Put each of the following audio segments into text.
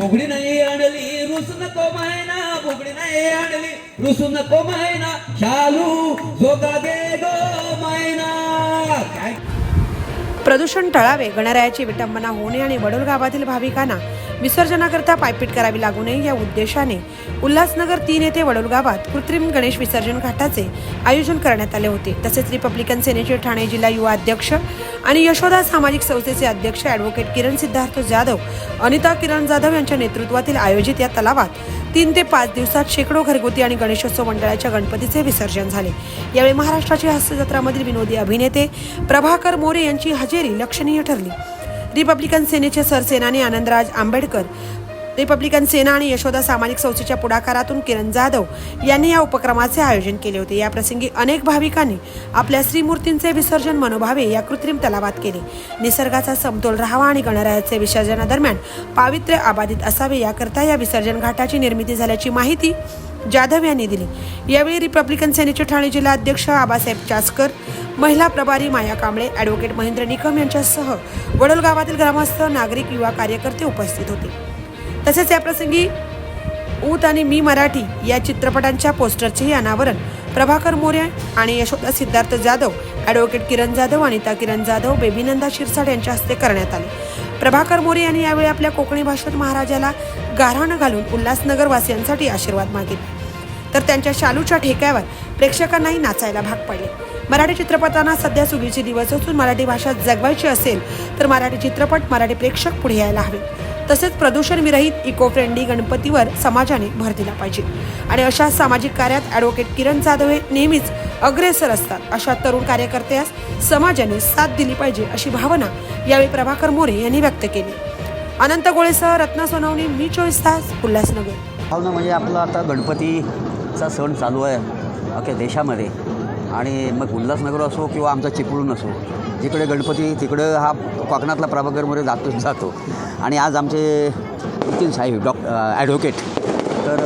बुगडी नाही आणली रुसून नको मायना बुगडी नाही आणली रुसून नको मायना शालू जोगा दे गो मायना प्रदूषण टाळावे गणरायाची विटंबना होणे आणि वडोल गावातील भाविकांना विसर्जनाकरता पायपीट करावी लागू नये या उद्देशाने उल्हासनगर तीन येथे वडोल गावात कृत्रिम गणेश विसर्जन घाटाचे आयोजन करण्यात आले होते. तसेच रिपब्लिकन सेनेचे ठाणे जिल्हा युवा अध्यक्ष आणि यशोदा सामाजिक संस्थेचे अध्यक्ष ॲडव्होकेट किरण सिद्धार्थ जाधव अनिता किरण जाधव यांच्या नेतृत्वातील आयोजित या तलावात तीन ते पाच दिवसात शेकडो घरगुती आणि गणेशोत्सव मंडळाच्या गणपतीचे विसर्जन झाले. यावेळी महाराष्ट्राची हास्यजत्रामधील विनोदी अभिनेते प्रभाकर मोरे यांची हजेरी लक्षणीय ठरली. रिपब्लिकन सेनेचे सरसेनानी आनंदराज आंबेडकर रिपब्लिकन सेना आणि यशोदा सामाजिक संस्थेच्या पुढाकारातून किरण जाधव यांनी या उपक्रमाचे आयोजन केले होते. या प्रसंगी अनेक भाविकांनी आपल्या श्रीमूर्तींचे विसर्जन मनोभावे या कृत्रिम तलावात केले. निसर्गाचा समतोल राहावा आणि गणरायाचे विसर्जनादरम्यान पावित्र्य अबाधित असावे याकरता या विसर्जन घाटाची निर्मिती झाल्याची माहिती जाधव यांनी दिली. यावेळी रिपब्लिकन सेनेचे ठाणे जिल्हा अध्यक्ष आबासाहेब चासकर महिला प्रभारी माया कांबळे ॲडव्होकेट महेंद्र निकम यांच्यासह वडोल गावातील ग्रामस्थ नागरिक युवा कार्यकर्ते उपस्थित होते. तसेच याप्रसंगी ऊत आणि मी मराठी या चित्रपटांच्या पोस्टरचेही अनावरण प्रभाकर मोरे आणि यशोदा सिद्धार्थ जाधव ॲडव्होकेट किरण जाधव अनिता किरण जाधव बेबीनंदा शिरसाट यांच्या हस्ते करण्यात आले. प्रभाकर मोरे यांनी यावेळी आपल्या कोकणी भाषेत महाराजाला गारहाणं घालून उल्हासनगरवासियांसाठी आशीर्वाद मागितले. तर त्यांच्या शालूच्या ठेक्यावर प्रेक्षकांनाही नाचायला भाग पडले. मराठी चित्रपटांना सध्या सुगीचे दिवस असून मराठी भाषा जगवायची असेल तर मराठी चित्रपट मराठी प्रेक्षक पुढे यायला हवे. तसेच प्रदूषण विरहित इको फ्रेंडली गणपतीवर समाजाने भर दिला पाहिजे. आणि अशा सामाजिक कार्यात ॲडव्होकेट किरण जाधव हे नेहमीच अग्रेसर असतात. अशा तरुण कार्यकर्त्यास समाजाने साथ दिली पाहिजे अशी भावना यावेळी प्रभाकर मोरे यांनी व्यक्त केली. अनंत गोळेसह रत्ना सोनवणी मी चोवीस तास उल्हासनगर. भावना म्हणजे आपला आता गणपतीचा सण चालू आहे. अख्या देशामध्ये. आणि मग उल्हासनगर असो किंवा आमचा चिपळूण असो जिकडे गणपती तिकडं हा कोकणातला प्रभाकरमध्ये जातो जातो. आणि आज आमचे नितीन साहेब डॉक्टर ॲडव्होकेट. तर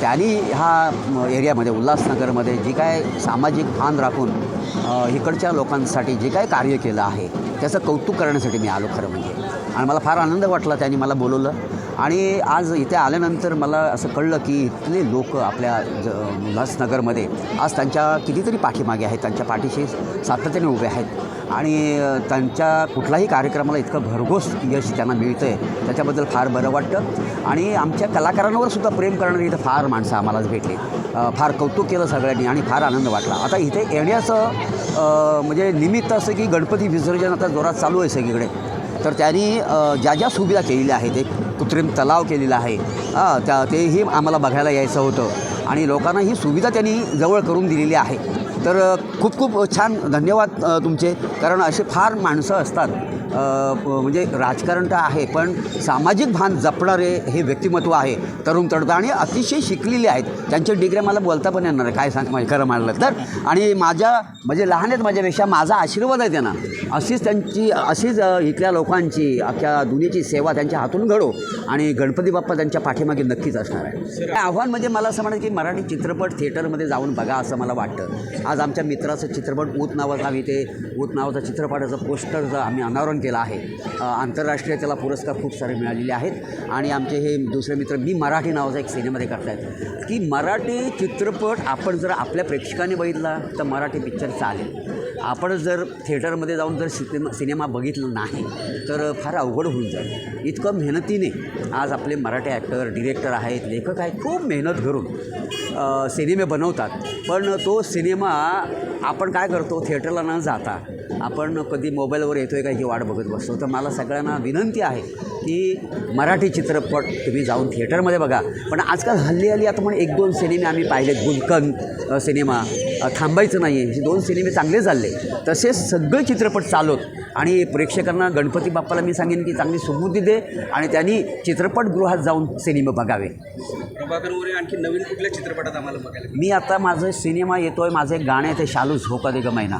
त्यांनी हा एरियामध्ये उल्हासनगरमध्ये जी काय सामाजिक भान राखून इकडच्या लोकांसाठी जे काय कार्य केलं आहे त्याचं कौतुक करण्यासाठी मी आलो खरं म्हणजे. आणि मला फार आनंद वाटला त्यांनी मला बोलवलं. आणि आज इथे आल्यानंतर मला असं कळलं की इथले लोक आपल्या ज उल्हासनगरमध्ये आज त्यांच्या कितीतरी पाठीमागे आहेत त्यांच्या पाठीशी सातत्याने उभे आहेत. आणि त्यांच्या कुठलाही कार्यक्रमाला इतकं भरघोस यश त्यांना मिळतं आहे त्याच्याबद्दल फार बरं वाटतं. आणि आमच्या कलाकारांवर सुद्धा प्रेम करणारी इथं फार माणसं आम्हाला भेटली. फार कौतुक केलं सगळ्यांनी आणि फार आनंद वाटला. आता इथे येण्याचं म्हणजे निमित्त असं की गणपती विसर्जन आता जोरात चालू आहे सगळीकडे. तर त्यांनी ज्या ज्या सुविधा केलेल्या आहेत एक कृत्रिम तलाव केलेला आहे त्या तेही आम्हाला बघायला यायचं होतं. आणि लोकांना ही सुविधा त्यांनी जवळ करून दिलेली आहे. तर खूप खूप छान धन्यवाद तुमचे. कारण असे फार माणसं असतात. म्हणजे राजकारण तर आहे पण सामाजिक भान जपणारे हे व्यक्तिमत्व आहे. तरुण तरुण आणि अतिशय शिकलेले आहेत. त्यांच्या डिग्र्या मला बोलता पण येणार आहे काय सांग माझे खरं म्हणलं तर. आणि माझ्या म्हणजे लहान आहेत माझ्यापेक्षा माझा आशीर्वाद आहे त्यांना. अशीच त्यांची अशीच इथल्या लोकांची अख्ख्या दुनियेची सेवा त्यांच्या हातून घडो. आणि गणपती बाप्पा त्यांच्या पाठीमागे नक्कीच असणार आहे. आव्हान म्हणजे मला असं म्हणायचं की मराठी चित्रपट थिएटरमध्ये जाऊन बघा असं मला वाटतं. आज आमच्या मित्राचं चित्रपट ऊत नावाचा आम्ही ते ऊत नावाचा चित्रपटाचं पोस्टरचं आम्ही अनावरण केला आहे. आंतरराष्ट्रीय त्याला पुरस्कार खूप सारे मिळालेले आहेत. आणि आमचे हे दुसरे मित्र मी मराठी नावाचा एक सिनेमामध्ये करतायत. की मराठी चित्रपट आपण जर आपल्या प्रेक्षकाने बघितला तर मराठी पिक्चर चालेल. आपण जर थिएटरमध्ये जाऊन जर सिनेमा सिनेमा बघितला नाही तर फार अवघड होऊन जाईल. इतकं मेहनतीने आज आपले मराठी ॲक्टर डिरेक्टर आहेत लेखक आहेत खूप मेहनत करून सिनेमे बनवतात. पण तो सिनेमा आपण काय करतो थिएटरला न जाता आपण कधी मोबाईलवर येतो आहे का ही वाट बघत बसतो. तर मला सगळ्यांना विनंती आहे की मराठी चित्रपट तुम्ही जाऊन थिएटरमध्ये बघा. पण आजकाल हल्ली हल्ली आता पण एक दोन सिनेमे आम्ही पाहिलेत गुलकन अ, सिनेमा थांबायचं नाही आहे हे दोन सिनेमे चांगले चालले. तसेच सगळे चित्रपट चालवत आणि प्रेक्षकांना गणपती बाप्पाला मी सांगेन की चांगली सुबुद्धी दे आणि त्यांनी चित्रपटगृहात जाऊन सिनेमा बघावे. प्रभाकर आणखी नवीन कुठल्या चित्रपटात आम्हाला बघायला मी आता माझं सिनेमा येतो आहे माझं एक गाणं आहे ते शालू झोका हो दे ग महिना.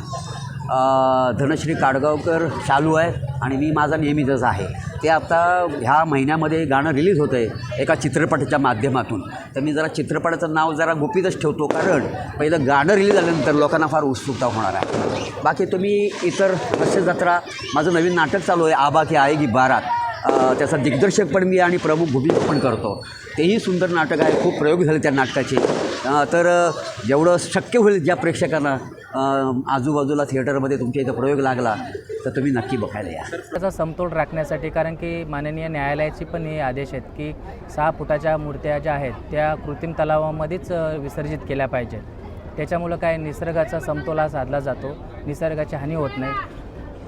धनश्री काडगावकर चालू आहे आणि मी माझा नेहमीचंच आहे. ते आता ह्या महिन्यामध्ये गाणं रिलीज होतं आहे एका चित्रपटाच्या माध्यमातून. तर मी जरा चित्रपटाचं नाव जरा गुपितच ठेवतो कारण पहिलं गाणं रिलीज झाल्यानंतर लोकांना फार उत्सुकता होणार आहे. बाकी तुम्ही इतर हास्य जत्रा माझं नवीन नाटक चालू आहे आबा की आएगी बारात. त्याचा दिग्दर्शक पण मी आणि प्रमुख भूमिका पण करतो. तेही सुंदर नाटक आहे खूप प्रयोग झाले त्या नाटकाचे. तर जेवढं शक्य होईल ज्या प्रेक्षकांना आजूबाजूला थिएटरमध्ये तुमच्या इथं प्रयोग लागला तर तुम्ही नक्की बघायला या. त्याचा समतोल राखण्यासाठी कारण की माननीय न्यायालयाचे पण हे आदेश आहेत की सहा फुटाच्या मूर्त्या ज्या आहेत त्या कृत्रिम तलावामध्येच विसर्जित केल्या पाहिजेत. त्याच्यामुळं काय निसर्गाचा समतोल हा साधला जातो. निसर्गाची हानी होत नाही.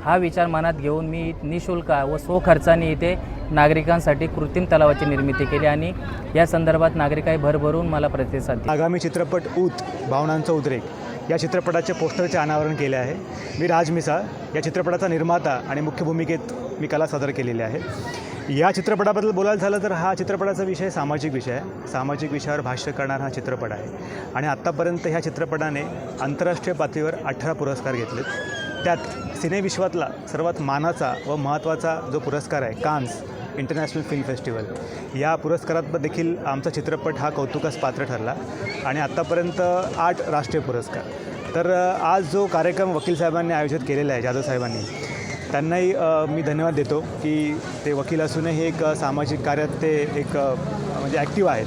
हा विचार मनात घेऊन मी निशुल्क व स्वखर्चाने इथे नागरिकांसाठी कृत्रिम तलावाची निर्मिती केली आणि या संदर्भात नागरिकांनी भरभरून मला प्रतिसाद आगामी चित्रपट ऊत भावनांचा उद्रेक या चित्रपटाचे पोस्टरचे अनावरण केले आहे. मी राज मिसाळ या चित्रपटाचा निर्माता आणि मुख्य भूमिकेत मी कला सादर केलेली आहे. या चित्रपटाबद्दल बोलायला झालं तर हा चित्रपटाचा विषय सामाजिक विषय आहे. सामाजिक विषयावर भाष्य करणारा हा चित्रपट आहे. आणि आत्तापर्यंत ह्या चित्रपटाने आंतरराष्ट्रीय पातळीवर अठरा पुरस्कार घेतलेत. त्यात सिनेविश्वातला सर्वात मानाचा व महत्त्वाचा जो पुरस्कार आहे कान्स इंटरनॅशनल फिल्म फेस्टिवल. या पुरस्कारात देखील आमचा चित्रपट हा कौतुकास पात्र ठरला आणि आत्तापर्यंत आठ राष्ट्रीय पुरस्कार. तर आज जो कार्यक्रम वकील साहेबांनी आयोजित केलेला आहे जाधव साहेबांनी त्यांनाही मी धन्यवाद देतो की ते वकील असूनही एक सामाजिक कार्यात ते एक म्हणजे ॲक्टिव्ह आहेत.